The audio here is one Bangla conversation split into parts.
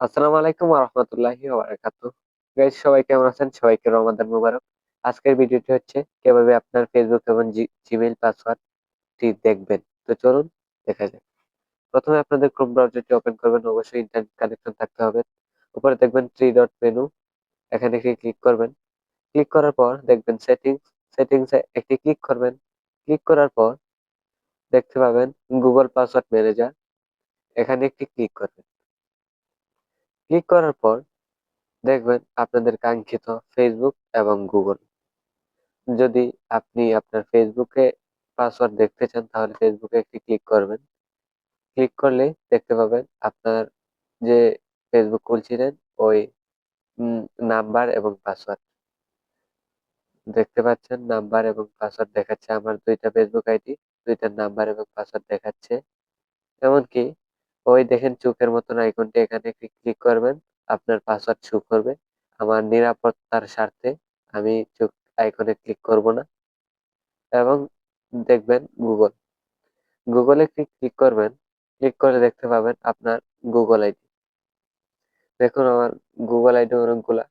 আসসালামু আলাইকুম রাহমাতুল্লাহি ওয়া বারাকাতুহু। গাইস সবাই কেমন আছেন? সবাইকে রমাদান মুবারক। আজকের ভিডিওটি হচ্ছে কীভাবে আপনার ফেসবুক এবং জিমেইল পাসওয়ার্ডটি দেখবেন। তো চলুন দেখা যাক। প্রথমে আপনাদের ক্রোম ব্রাউজারটি ওপেন করবেন। অবশ্যই ইন্টারনেট কানেকশন থাকতে হবে। উপরে দেখবেন থ্রি ডট মেনু। এখানে একটি ক্লিক করবেন। ক্লিক করার পর দেখবেন সেটিংস, সেটিংস একটি ক্লিক করবেন। ক্লিক করার পর দেখতে পাবেন গুগল পাসওয়ার্ড ম্যানেজার। এখানে একটি ক্লিক করবেন। ক্লিক করার পর দেখবেন আপনাদের কাঙ্ক্ষিত ফেসবুক এবং গুগল। যদি আপনি আপনার ফেসবুকে পাসওয়ার্ড দেখতে চান তাহলে ফেসবুকে একটি ক্লিক করবেন। ক্লিক করলে দেখতে পাবেন আপনার যে ফেসবুক খুলছিলেন ওই নাম্বার এবং পাসওয়ার্ড। দেখতে পাচ্ছেন নাম্বার এবং পাসওয়ার্ড দেখাচ্ছে আমার দুইটা ফেসবুক আইডি, ২ টার নাম্বার এবং পাসওয়ার্ড দেখাচ্ছে। এমনকি ওই দেখেন চোখের মতন আইকনটি এখানে ক্লিক করবেন। আপনার পাসওয়ার্ড শো করবে। আমার নিরাপত্তার স্বার্থে আমি চোখ আইকনে ক্লিক করব না। এবং দেখবেন গুগল। গুগলে একটি ক্লিক করবেন। ক্লিক করে দেখতে পাবেন আপনার গুগল আইডি। দেখুন আমার গুগল আইডি অনেকগুলা।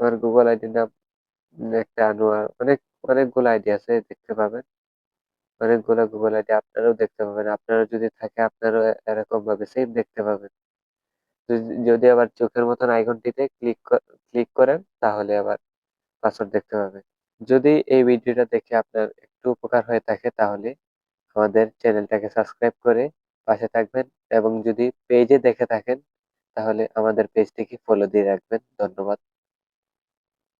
আমার গুগল আইডির নাম একটা আনোয়ার, অনেক, অনেকগুলো আইডি আছে, দেখতে পাবেন। অনেকগুলা গুগল আইডি আপনারাও দেখতে পাবেন। আপনারও যদি থাকে, আপনারাও এরকম ভাবে সেম দেখতে পাবেন। যদি আবার চোখের মতন আইকনটিতে ক্লিক ক্লিক করেন, তাহলে আবার পাসওয়ার্ড দেখতে পাবেন। যদি এই ভিডিওটা দেখে আপনার একটু উপকার হয়ে থাকে, তাহলে আমাদের চ্যানেলটাকে সাবস্ক্রাইব করে পাশে থাকবেন এবং যদি পেজে দেখে থাকেন, তাহলে আমাদের পেজটিকে ফলো দিয়ে রাখবেন। ধন্যবাদ।